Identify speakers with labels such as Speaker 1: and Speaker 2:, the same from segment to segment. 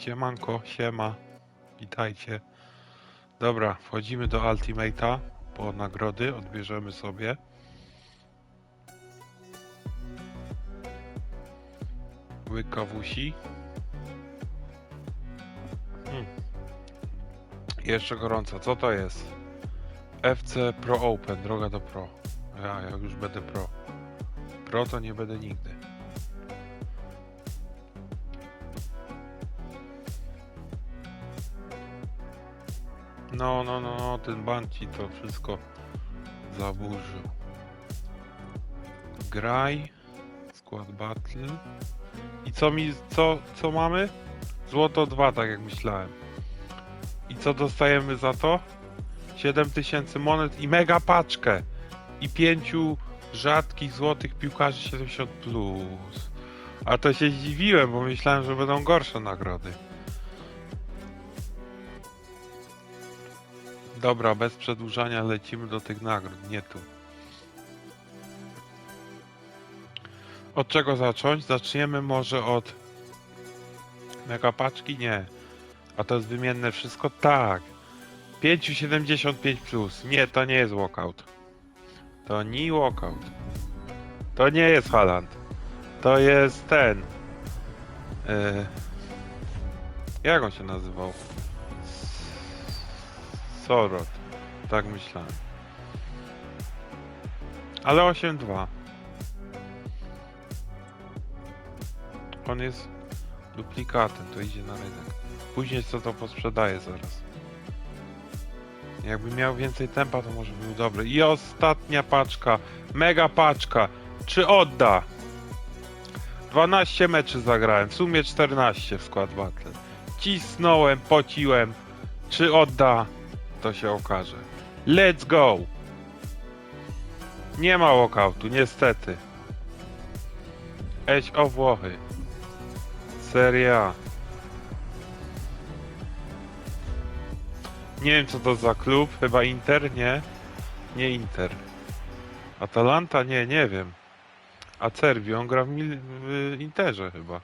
Speaker 1: Siemanko, siema. Witajcie. Dobra, wchodzimy do Ultimate'a po nagrody, odbierzemy sobie. Łyk kawusi. Hmm. Jeszcze gorąco. Co to jest? FC Pro Open, droga do Pro. Ja, ja już będę Pro. Pro to nie będę nigdy. No, no, no, no, ten banci to wszystko zaburzył. Graj, skład battle. I co mi, co, co mamy? Złoto 2, tak jak myślałem. I co dostajemy za to? 7000 monet i mega paczkę. I pięciu rzadkich złotych piłkarzy 70 plus. A to się zdziwiłem, bo myślałem, że będą gorsze nagrody. Dobra, bez przedłużania lecimy do tych nagród, nie tu. Od czego zacząć? Zaczniemy może od mega paczki? Nie. A to jest wymienne wszystko? Tak. 5,75 plus. Nie, to nie jest walkout. To nie walkout. To nie jest Haland. To jest ten. Yy, jak on się nazywał? Sorot. Tak myślałem. Ale 8-2. On jest duplikatem, to idzie na rynek. Później co to posprzedaje zaraz. Jakby miał więcej tempa, to może był dobry. I ostatnia paczka. Mega paczka. Czy odda? 12 meczy zagrałem, w sumie 14 w skład battle. Cisnąłem, pociłem. Czy odda? To się okaże. Let's go! Nie ma walkoutu, niestety. Eś o Włochy. Seria. Nie wiem co to za klub, chyba Inter, nie? Nie Inter. Atalanta? Nie, nie wiem. A Cerbi, on gra w, Mil- w Interze chyba.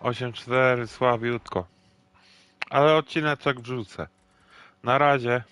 Speaker 1: 8-4, słabiutko. Ale odcineczek wrzucę. Na razie.